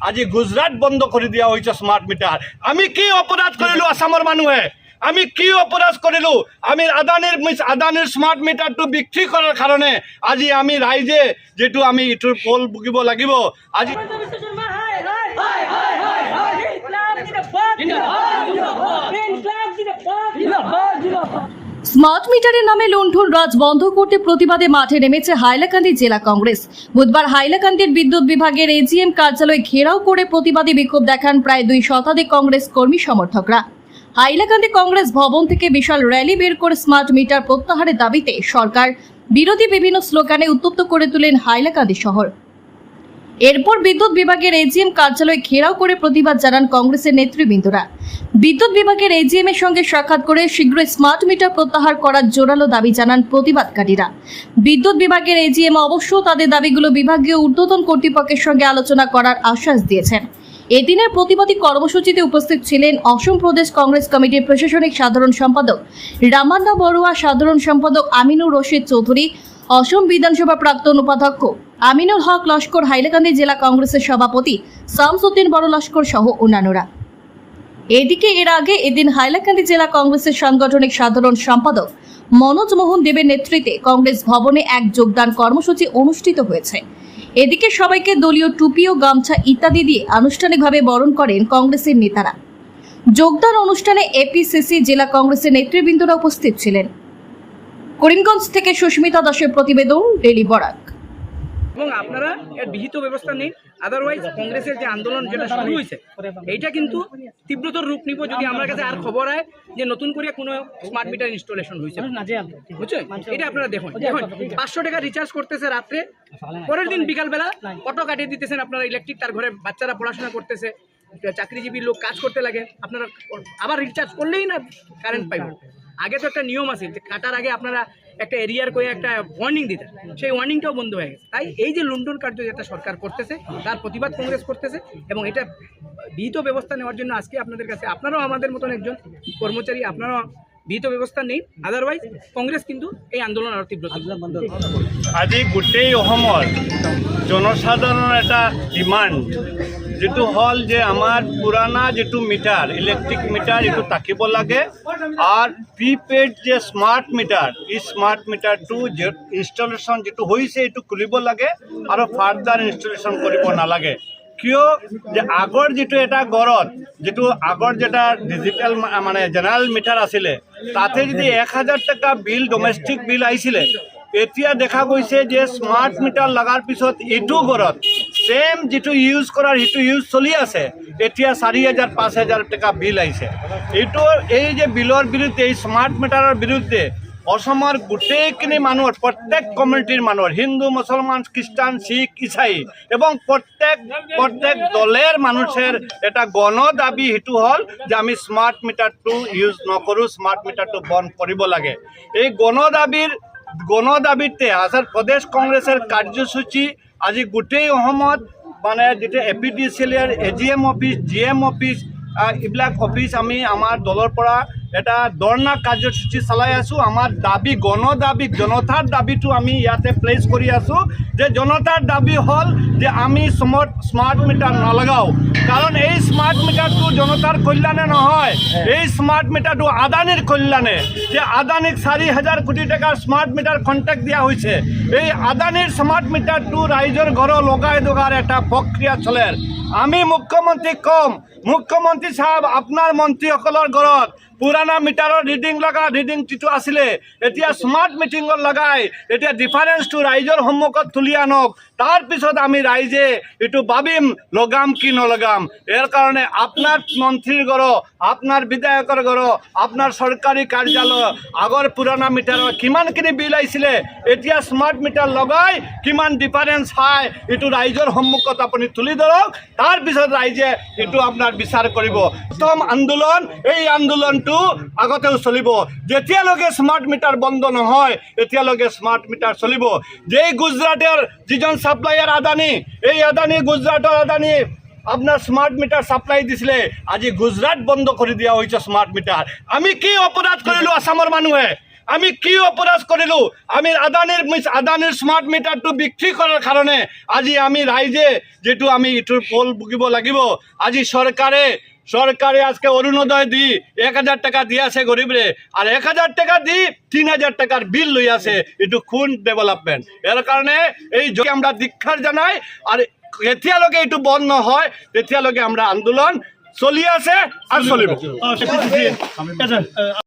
আজি গুজরাট বন্ধ করে দিয়া হয়েছে স্মার্ট মিটার আমি কি অপরাধ করিলো আসামের মানুহে আমি কি অপরাধ করিলো আমি আদানির মিস- আদানির স্মার্ট মিটারটো বিক্রি করার কারণে আজি আমি রাইজে যেটো আমি ইটোৰ ফল ভুগিব লাগিব আজি স্মার্ট মিটারের নামে লুণ্ঠন রাজ বন্ধ করতে প্রতিবাদে মাঠে নেমেছে হাইলাকান্দি জেলা কংগ্রেস। বুধবার হাইলাকান্দির বিদ্যুৎ বিভাগের এজিএম কার্যালয় ঘেরাও করে প্রতিবাদী বিক্ষোভ দেখান প্রায় দুই শতাধিক কংগ্রেস কর্মী সমর্থকরা। হাইলাকান্দি কংগ্রেস ভবন থেকে বিশাল র্যালি বের করে স্মার্ট মিটার প্রত্যাহারের দাবিতে সরকার বিরোধী বিভিন্ন স্লোগানে উত্তপ্ত করে তোলেন হাইলাকান্দি শহর। এরপর বিদ্যুৎ বিভাগের এজিএম কার্যালয় ঘেরাও করে প্রতিবাদ জানান কংগ্রেসের নেতৃবৃন্দরা। বিদ্যুৎ বিভাগের এজিএম এর সঙ্গে সাক্ষাৎ করে শীঘ্রই স্মার্ট মিটার প্রত্যাহার করার জোরালো দাবি জানান প্রতিবাদকারীরা। বিদ্যুৎ বিভাগের এজিএম অবশ্য তাদের দাবিগুলো বিভাগীয় ঊর্ধ্বতন কর্তৃপক্ষের সঙ্গে আলোচনা করার আশ্বাস দিয়েছেন। এদিনের প্রতিবাদী কর্মসূচিতে উপস্থিত ছিলেন অসম প্রদেশ কংগ্রেস কমিটির প্রশাসনিক সাধারণ সম্পাদক রামান্না বড়ুয়া, সাধারণ সম্পাদক আমিনুর রশিদ চৌধুরী অসম বিধানসভা প্রাক্তন উপাধ্যক্ষ আমিনুল হক লস্কর হাইলাকান্দি জেলা কংগ্রেসের সভাপতি শামসুদ্দিন বড় লস্কর সহ অন্যান্যরা। এদিকে এর আগে এদিন হাইলাকান্দি জেলা কংগ্রেসের সাংগঠনিক সাধারণ সম্পাদক মনোজ মোহন দেবের নেতৃত্বে কংগ্রেস ভবনে এক যোগদান কর্মসূচি অনুষ্ঠিত হয়েছে। এদিকে সবাইকে দলীয় টুপি ও গামছা ইত্যাদি দিয়ে আনুষ্ঠানিকভাবে বরণ করেন কংগ্রেসের নেতারা। যোগদান অনুষ্ঠানে এপিসিসি জেলা কংগ্রেসের নেতৃবৃন্দরা উপস্থিত ছিলেন। করিমগঞ্জ থেকে সুস্মিতা দাসের প্রতিবেদন ডেলি বরাক। এবং আপনারা এর বিহিত ব্যবস্থা নেই আদারওয়াইজ কংগ্রেসের যে আন্দোলন যেটা শুরু হয়েছে, এইটা কিন্তু তীব্রতর রূপ নিব যদি আমার কাছে আর খবর হয় যে নতুন করে কোনো স্মার্ট মিটার ইনস্টলেশন হয়েছে। বুঝছেন? এটা আপনারা দেখুন। দেখুন, পাঁচশো টাকা রিচার্জ করতেছে রাত্রে। পরের দিন বিকালবেলা অটো কাটিয়ে দিতেছেন আপনারা ইলেকট্রিক তার ঘরে বাচ্চারা পড়াশোনা করতেছে। চাকরিজীবী লোক কাজ করতে লাগে। আপনারা আবার রিচার্জ করলেই না কারেন্ট পাইব। আগে তো একটা নিয়ম আছে যে কাটার আগে আপনারা একটা এরিয়ার করে একটা ওয়ার্নিং দিতেন সেই ওয়ার্নিংটাও বন্ধ হয়ে গেছে। তাই এই যে লুণ্ঠন কার্য যেটা সরকার করতেছে তার প্রতিবাদ কংগ্রেস করতেছে এবং এটা বিহিত ব্যবস্থা নেওয়ার জন্য আজকে আপনাদের কাছে আপনারাও আমাদের মতন একজন কর্মচারী আপনারাও বিহিত ব্যবস্থা নেই। আদারওয়াইজ কংগ্রেস কিন্তু এই আন্দোলন আরও তীব্র আজি গোটেই অসমৰ জনসাধাৰণৰ এটা ডিমাণ্ড যিটো হ'ল যে আমাৰ পুৰণা যিটো মিটাৰ ইলেক্ট্ৰিক মিটাৰ এইটো থাকিব লাগে আৰু প্ৰিপেইড যে স্মাৰ্ট মিটাৰ এই স্মাৰ্ট মিটাৰটো ইনষ্টলেশ্যন যিটো হৈছে এইটো খুলিব লাগে আৰু ফাৰ্দাৰ ইনষ্টলেশ্যন কৰিব নালাগে কিয়? যে আগৰ যিটো এটা গড়ত, যিটো আগৰ যেটা ডিজিটেল মানে জেনেৰেল মিটাৰ আছিলে তাতে যদি এক হাজাৰ টকা বিল ডমেষ্টিক বিল আহিছিলে এতিয়া দেখা গৈছে যে স্মাৰ্ট মিটাৰ লগাৰ পিছত এইটো ঘৰত ছেম যিটো ইউজ কৰাৰ সেইটো ইউজ চলি আছে, এতিয়া চাৰি হাজাৰ, পাঁচ হাজাৰ টকা বিল আহিছে। এইটো, এই যে বিলৰ বিৰুদ্ধে, এই স্মাৰ্ট মিটাৰৰ বিৰুদ্ধে, অসমৰ গোটেইখিনি মানুহৰ, প্ৰত্যেক কমিউনিটিৰ মানুহৰ, হিন্দু, মুছলমান, খ্ৰীষ্টান, শিখ, ইছাই, এবং প্ৰত্যেক প্ৰত্যেক দলের মানুষের এটা গণ দাবি সেইটো হ'ল যে আমি স্মাৰ্ট মিটাৰটো ইউজ নকৰোঁ স্মাৰ্ট মিটাৰটো বন্ধ কৰিব লাগে। এই গণ দাবীৰ গণ দাবীতে আজাৰ প্ৰদেশ কংগ্ৰেছৰ কাৰ্যসূচী আজি গোটেই অসমত মানে যেতিয়া A P D C L A G M office, G M office এইবিলাক অফিচ আমি আমাৰ দলৰ পৰা এটা ধৰ্ণা কাৰ্যসূচী চলাই আছোঁ। আমাৰ দাবি গণ দাবি জনতাৰ দাবীটো আমি ইয়াতে প্লেচ কৰি আছোঁ যে জনতাৰ দাবি হ'ল যে আমি স্মাৰ্ট স্মাৰ্ট মিটাৰ নলগাওঁ। কাৰণ এই স্মাৰ্ট মিটাৰটো জনতাৰ কল্যাণে নহয়। এই স্মাৰ্ট মিটাৰটো আদানীৰ কল্যাণে। যে আদানিক চাৰি হাজাৰ কোটি টকাৰ স্মাৰ্ট মিটাৰ কণ্টেক্ট দিয়া হৈছে এই আদানীৰ স্মাৰ্ট মিটাৰটো ৰাইজৰ ঘৰ লগাই দগাৰ এটা প্ৰক্ৰিয়া চলে। আমি মুখ্যমন্ত্ৰীক ক'ম। মুখ্যমন্ত্ৰী আপনার আপোনাৰ মন্ত্ৰীসকলৰ ঘৰত পুৰণা মিটাৰৰ ৰিডিং লগা ৰিডিং যিটো আছিলে, এতিয়া স্মাৰ্ট মিটিঙত লগাই, এতিয়া ডিফাৰেঞ্চটো ৰাইজৰ সন্মুখত তুলি আনক। তাৰপিছত আমি ৰাইজে এইটো ভাবিম, লগাম কি নলগাম। ইয়াৰ কাৰণে আপোনাৰ মন্ত্ৰীৰ ঘৰ, আপোনাৰ বিধায়কৰ ঘৰ, আপোনাৰ চৰকাৰী কাৰ্যালয়, আগৰ পুৰণা মিটাৰৰ কিমানখিনি বিল আহিছিলে, এতিয়া স্মাৰ্ট মিটাৰ লগাই কিমান ডিফাৰেঞ্চ পায় এইটো ৰাইজৰ সন্মুখত আপুনি তুলি ধৰক। তাৰপিছত ৰাইজে এইটো আপোনাৰ বিচাৰ কৰিব। প্ৰথম আন্দোলন, এই আন্দোলনটো আগতেও চলিব। যেতিয়ালৈকে স্মাৰ্ট মিটাৰ বন্ধ নহয় এতিয়ালৈকে স্মাৰ্ট মিটাৰ চলিব। যে গুজৰাটৰ যিজন ছাপ্লায়াৰ আদানী, এই আদানী, গুজৰাটৰ আদানী আপনার স্মার্ট মিটার সাপ্লাই দিছিলে। আজি গুজরাট বন্ধ করে দিয়া হয়েছে স্মার্ট মিটার আমি কি অপরাধ করিলো আসামের মানুহে? আমি কি অপৰাধ কৰিলোঁ? আমি আদানীৰ মিছ- আদানীৰ স্মাৰ্ট মিটাৰটো বিক্ৰী কৰাৰ কাৰণে আজি আমি ৰাইজে, যিটো আমি ইটোৰ ফল ভুগিব লাগিব, আজি চৰকাৰে সরকারে আজকে অরুণোদয় দি এক হাজার টাকা দিয়ে আছে গরিবরে আর এক হাজার টাকা দি তিন হাজার টাকার বিল লই আছে একটু খুন ডেভেলপমেন্ট এর কারণে এই যদি আমরা দীক্ষার জানাই আর এতিয়ালৈকে এইটো বন্ধ নহয় তেতিয়ালৈকে আমরা আন্দোলন চলি আছে আর চলিব।